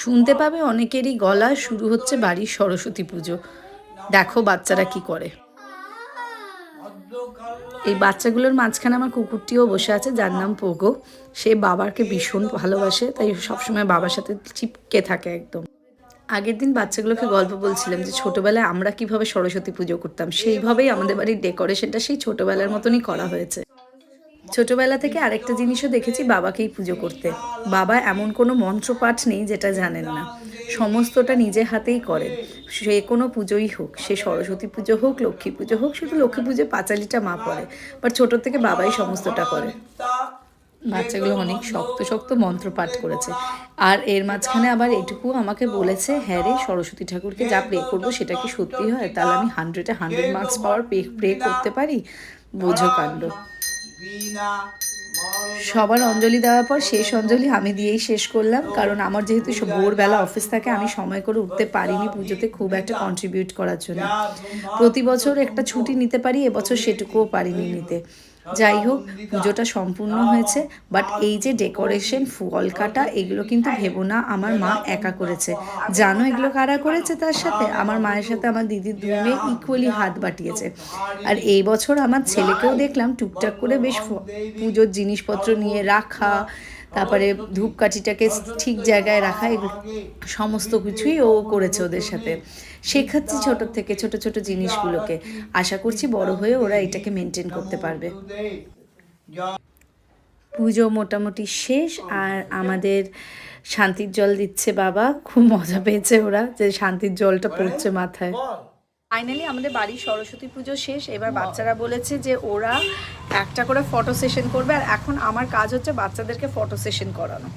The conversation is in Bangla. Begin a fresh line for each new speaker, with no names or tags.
শুনতে পাবে অনেকেরই গলা, শুরু হচ্ছে বাড়ির সরস্বতী পুজো। দেখো বাচ্চারা কি করে। এই বাচ্চাগুলোর মাঝখানে আমার কুকুরটিও বসে আছে, যার নাম পোগো। সে বাবাকে ভীষণ ভালোবাসে, তাই সবসময় বাবার সাথে চিপকে থাকে একদম। আগের দিন বাচ্চাগুলোকে গল্প বলছিলাম যে, ছোটবেলায় আমরা কীভাবে সরস্বতী পুজো করতাম? সেইভাবেই আমাদের বাড়ির ডেকোরেশনটা সেই ছোটবেলার মতনই করা হয়েছে। ছোটবেলা থেকে আরেকটা জিনিসও দেখেছি বাবাকেই পুজো করতে। বাবা এমন কোনো মন্ত্রপাঠ নেই যেটা জানেন না। সমস্তটা নিজে হাতেই করেন। সে কোনো পুজোই হোক, সে সরস্বতী পুজো হোক, লক্ষ্মী পুজো হোক, শুধু লক্ষ্মী পুজো পাঁচালিটা মা পড়ে। বাট ছোট থেকে বাবাই সমস্তটা করে। বাচ্চাগুলো অনেক শক্ত শক্ত মন্ত্র পাঠ করেছে। আর এর মাঝখানে আবার এটুকু আমাকে বলেছে হ্যাঁ রে, সরস্বতী ঠাকুরকে যা প্রে করব সেটা কি সত্যি হয়? তাহলে আমি হান্ড্রেডে হান্ড্রেড মার্কস পাওয়ার প্রে প্রে করতে পারি? বোঝো কাণ্ড। সবার অঞ্জলি দেওয়ার পর শেষ অঞ্জলি আমি দিয়েই শেষ করলাম কারণ আমার যেহেতু ভোরবেলা অফিস থাকে আমি সময় করে উঠতে পারিনি পুজোতে খুব একটা কন্ট্রিবিউট করার জন্য। প্রতি বছর একটা ছুটি নিতে পারি এবছর সেটুকুও পারিনি নিতে। যাই হোক পুজোটা সম্পূর্ণ হয়েছে বাট এই যে ডেকোরেশন ফল কাটা, এগুলো কিন্তু ভেবো না, আমার মা একা করেছে। জানো এগুলো কারা করেছে তার সাথে? আমার মায়ের সাথে আমার দিদির দুই মেয়ে ইকুয়ালি হাত বাটিয়েছে। আর এই বছর আমার ছেলেকেও দেখলাম, টুকটাক করে বেশ পুজোর জিনিসপত্র নিয়ে রাখা তারপরে ধূপকাঠিটাকে ঠিক জায়গায় রাখা এগুলো সমস্ত কিছুই ও করেছে ওদের সাথে। শেখাচ্ছি ছোট থেকে ছোট ছোট জিনিসগুলোকে। আশা করছি বড় হয়ে ওরা এটাকে মেনটেন করতে পারবে। পুজো মোটামুটি শেষ, আর আমাদের শান্তির জল দিচ্ছে বাবা। খুব মজা পেয়েছে ওরা যে শান্তির জলটা পড়ছে মাথায়। ফাইনালি আমাদের বাড়ির সরস্বতী পুজো শেষ। এবার বাচ্চারা বলেছে যে ওরা একটা করে ফটো সেশন করবে। আর এখন আমার কাজ হচ্ছে বাচ্চাদেরকে ফটো সেশন করানো।